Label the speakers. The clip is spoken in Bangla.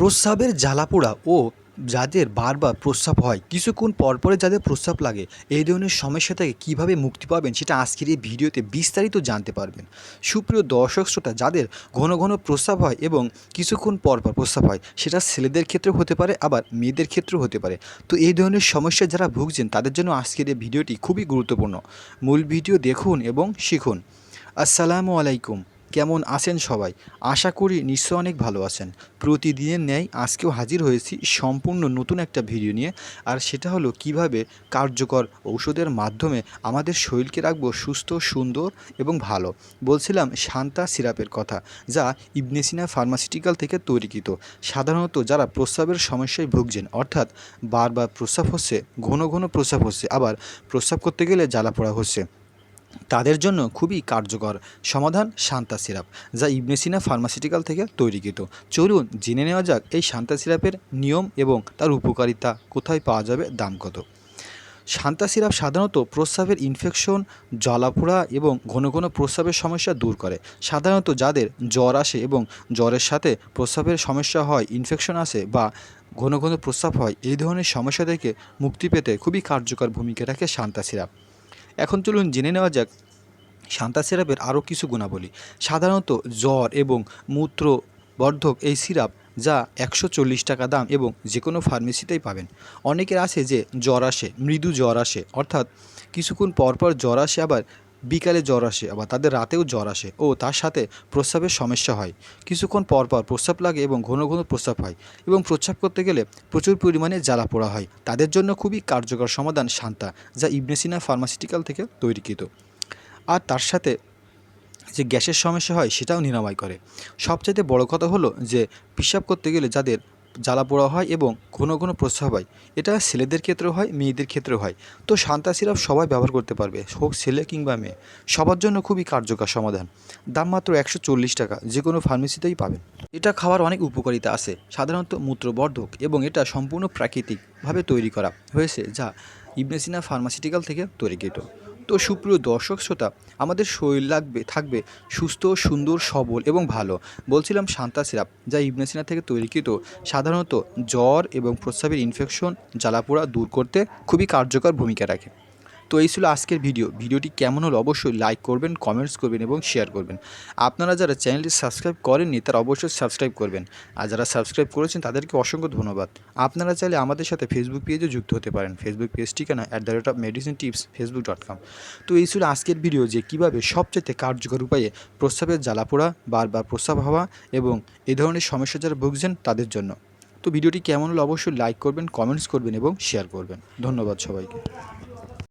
Speaker 1: প্রস্রাবের জ্বালাপোড়া ও যাদের বারবার প্রস্রাব হয়, কিছুক্ষণ পরপরে যাদের প্রস্রাব লাগে, এই ধরনের সমস্যা থেকে কীভাবে মুক্তি পাবেন সেটা আজকের এই ভিডিওতে বিস্তারিত জানতে পারবেন। সুপ্রিয় দর্শক শ্রোতা, যাদের ঘন ঘন প্রস্রাব হয় এবং কিছুক্ষণ পরপর পর প্রস্রাব হয়, সেটা ছেলেদের ক্ষেত্রেও হতে পারে, আবার মেয়েদের ক্ষেত্রেও হতে পারে। তো এই ধরনের সমস্যা যারা ভুগছেন, তাদের জন্য আজকের এই ভিডিওটি খুবই গুরুত্বপূর্ণ। মূল ভিডিও দেখুন এবং শিখুন। আসসালামু আলাইকুম। কেমন আছেন সবাই? আশা করি নিশ্চয় অনেক ভালো আছেন। প্রতিদিনের ন্যায় আজকেও হাজির হয়েছি সম্পূর্ণ নতুন একটা ভিডিও নিয়ে। আর সেটা হলো কীভাবে কার্যকর ঔষধের মাধ্যমে আমাদের শরীরকে রাখব সুস্থ, সুন্দর এবং ভালো। বলছিলাম শান্তা সিরাপের কথা, যা ইবনেসিনা ফার্মাসিউটিক্যাল থেকে তৈরিকৃত। সাধারণত যারা প্রস্রাবের সমস্যায় ভুগছেন, অর্থাৎ বারবার প্রস্রাব হচ্ছে, ঘন ঘন প্রস্রাব হচ্ছে, আবার প্রস্রাব করতে গেলে জ্বালা পোড়া হচ্ছে। তাদের জন্য খুবই কার্যকর সমাধান শান্তা সিরাপ, যা ইবনেসিনা ফার্মাসিউটিক্যাল থেকে তৈরিকৃত। চলুন জেনে নেওয়া যাক এই শান্তা সিরাপের নিয়ম এবং তার উপকারিতা, কোথায় পাওয়া যাবে, দাম কত? শান্তা সিরাপ সাধারণত প্রস্রাবের ইনফেকশন জ্বালাপোড়া এবং ঘন ঘন প্রস্রাবের সমস্যা দূর করে। সাধারণত যাদের জ্বর আসে এবং জ্বরের সাথে প্রস্রাবের সমস্যা হয় ইনফেকশন আসে বা ঘন ঘন প্রস্রাব হয়, এই ধরনের সমস্যা থেকে মুক্তি পেতে খুবই কার্যকর ভূমিকা রাখে শান্তা সিরাপ। এখন চলুন জেনে নেওয়া যাক শান্তা সিরাপের আরও কিছু গুণাবলী। সাধারণত জ্বর এবং মূত্র বর্ধক এই সিরাপ যা একশো চল্লিশ টাকা দাম এবং যে কোনো ফার্মেসিতেই পাবেন। অনেকের আছে যে জ্বর আসে, মৃদু জ্বর আসে, অর্থাৎ কিছুক্ষণ পরপর জ্বর আসে আবার বিকালে জ্বর আসে, আবার তাদের রাতেও জ্বর আসে। ও তার সাথে প্রস্রাবের সমস্যা হয়। কিছুক্ষণ পরপর প্রস্রাব লাগে এবং ঘন ঘন প্রস্রাব হয় এবং প্রস্রাব করতে গেলে প্রচুর পরিমাণে জ্বালা পোড়া হয়। তাদের জন্য খুবই কার্যকর সমাধান শান্তা, যা ইবনেসিনা ফার্মাসিউটিক্যাল থেকে তৈরিকৃত। আর তার সাথে যে গ্যাসের সমস্যা হয়, সেটাও নিরাময় করে। সবচাইতে বড় কথা হলো যে, পেশাব করতে গেলে যাদের জ্বালা পোড়া হয় এবং ঘন ঘন প্রস্রাব হয়। এটা ছেলেদের ক্ষেত্রেও হয়, মেয়েদের ক্ষেত্রেও হয়। তো শান্তা সিরাপ সবাই ব্যবহার করতে পারবে, হোক ছেলে কিংবা মেয়ে। সবার জন্য খুবই কার্যকর সমাধান। দাম মাত্র একশো চল্লিশ টাকা, যে কোনো ফার্মেসিতেই পাবেন। এটা খাওয়ার অনেক উপকারিতা আছে, সাধারণত মূত্রবর্ধক এবং এটা সম্পূর্ণ প্রাকৃতিকভাবে তৈরি করা হয়েছে, যা ইবনেসিনা ফার্মাসিউটিক্যাল থেকে তৈরিকৃত তো সুপ্রিয় দর্শক শ্রোতা, আমাদের শরীর লাগবে, থাকবে সুস্থ, সুন্দর, সবল এবং ভালো। বলছিলাম শান্তা সিরাপ, যা ইবনেসিনা থেকে তৈরিকৃত। সাধারণত জ্বর এবং প্রস্রাবের ইনফেকশন জ্বালাপোড়া দূর করতে খুবই কার্যকর ভূমিকা রাখে। তো এই ছিল আজকের ভিডিও। ভিডিওটি কেমন হলো অবশ্যই লাইক করবেন কমেন্টস করবেন এবং শেয়ার করবেন। আপনারা যারা চ্যানেলটি সাবস্ক্রাইব করেননি, তারা অবশ্যই সাবস্ক্রাইব করবেন। আর যারা সাবস্ক্রাইব করেছেন, তাদেরকে অসংখ্য ধন্যবাদ। আপনারা চাইলে আমাদের সাথে ফেসবুক পেজে যুক্ত হতে পারেন। ফেসবুক পেজ ঠিকানা at the rate of medicine tips Facebook dot com তো এই ছিল আজকের ভিডিও যে কীভাবে সবচেয়ে কার্যকর উপায়ে প্রস্রাবের জ্বালাপোড়া বারবার প্রস্রাব হওয়া এবং এ ধরনের সমস্যা যারা ভুগছেন তাদের জন্য। তো ভিডিওটি কেমন হলো অবশ্যই লাইক করবেন কমেন্টস করবেন এবং শেয়ার করবেন। ধন্যবাদ সবাইকে।